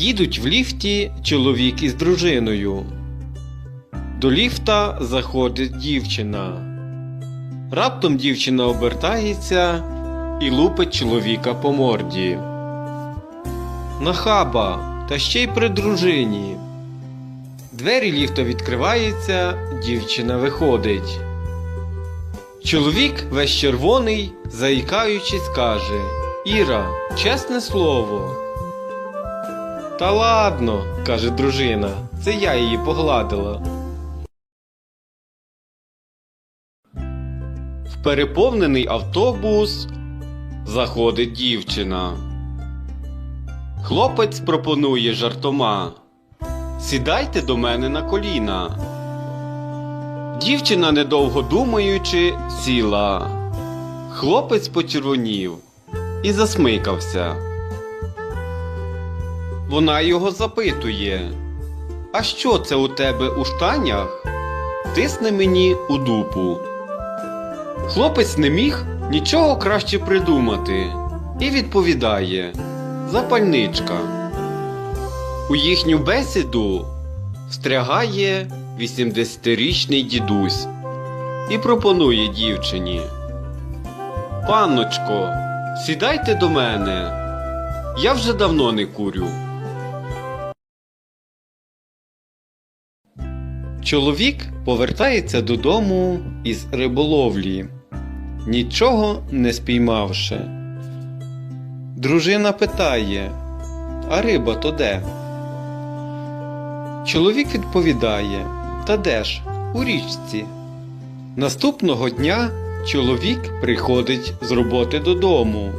Їдуть в ліфті чоловік із дружиною. До ліфта заходить дівчина. Раптом дівчина обертається і лупить чоловіка по морді. Нахаба, та ще й при дружині. Двері ліфта відкриваються, дівчина виходить. Чоловік весь червоний, заїкаючись, каже Іра, чесне слово. Та ладно, каже дружина, це я її погладила. В переповнений автобус заходить дівчина. Хлопець пропонує жартома. Сідайте до мене на коліна. Дівчина, недовго думаючи, сіла. Хлопець почервонів і засмикався. Вона його запитує: А що це у тебе у штанях? Тисне мені у дупу. Хлопець не міг нічого краще придумати і відповідає Запальничка. У їхню бесіду встрягає 80-річний дідусь і пропонує дівчині. Панночко, сідайте до мене. Я вже давно не курю. Чоловік повертається додому із риболовлі, нічого не спіймавши. Дружина питає, а риба то де? Чоловік відповідає, та де ж, у річці. Наступного дня чоловік приходить з роботи додому,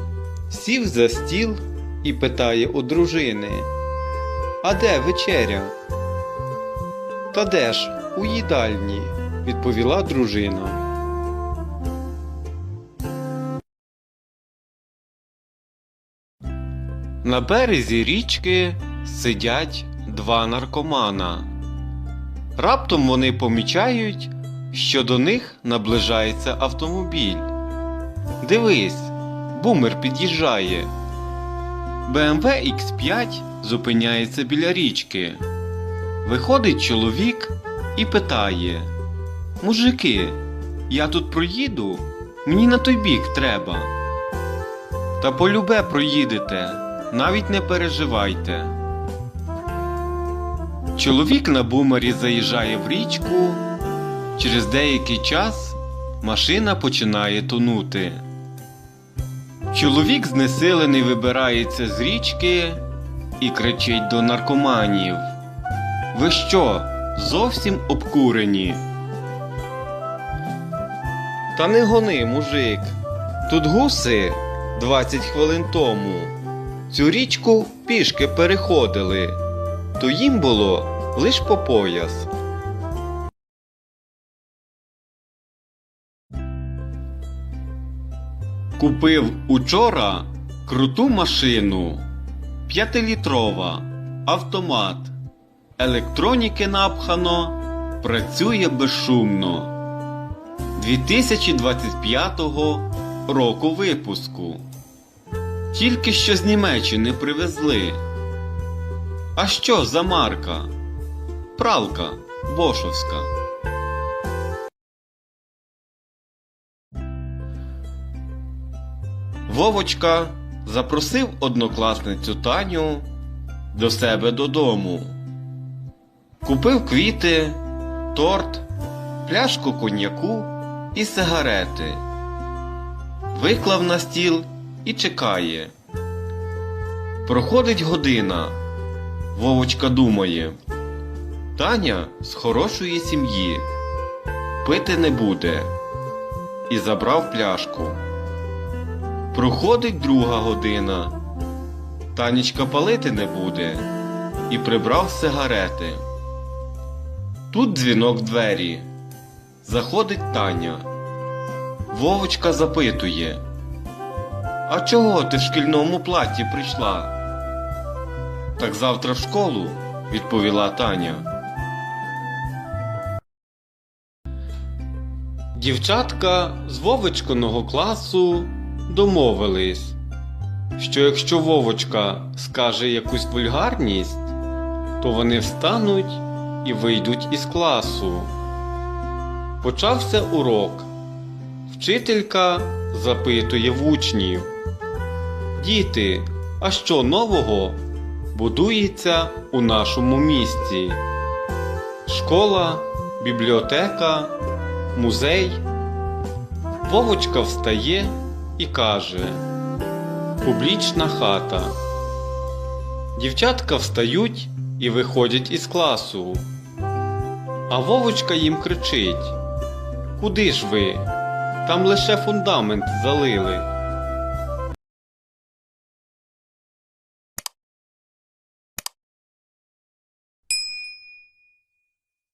сів за стіл і питає у дружини, А де вечеря? Та де ж, у їдальні, відповіла дружина. На березі річки сидять два наркомана. Раптом вони помічають, що до них наближається автомобіль. Дивись, бумер під'їжджає. BMW X5 зупиняється біля річки. Виходить чоловік і питає: Мужики, я тут проїду? Мені на той бік треба. Та полюбе проїдете, навіть не переживайте. Чоловік на бумері заїжджає в річку. Через деякий час машина починає тонути. Чоловік знесилений вибирається з річки і кричить до наркоманів. Ви що, зовсім обкурені? Та не гони, мужик. Тут гуси 20 хвилин тому. Цю річку пішки переходили, то їм було лиш по пояс. Купив учора круту машину. П'ятилітрова, автомат. Електроніки напхано, працює безшумно. 2025 року випуску. Тільки що з Німеччини привезли. А що за марка? Пралка Бошовська. Вовочка запросив однокласницю Таню до себе додому. Купив квіти, торт, пляшку коньяку і сигарети. Виклав на стіл і чекає. Проходить година. Вовочка думає. Таня з хорошої сім'ї. Пити не буде. І забрав пляшку. Проходить друга година. Танечка палити не буде і прибрав сигарети. Тут дзвінок в двері. Заходить Таня. Вовочка запитує. А чого ти в шкільному платі прийшла? Так завтра в школу, відповіла Таня. Дівчатка з Вовичкиного класу домовились, що якщо Вовочка скаже якусь вульгарність, то вони встануть і вийдуть із класу. Почався урок. Вчителька запитує в учнів. Діти, а що нового будується у нашому місті? Школа, бібліотека, музей. Вовочка встає і каже Публічна хата. Дівчатка встають і виходять із класу. А Вовочка їм кричить Куди ж ви? Там лише фундамент залили.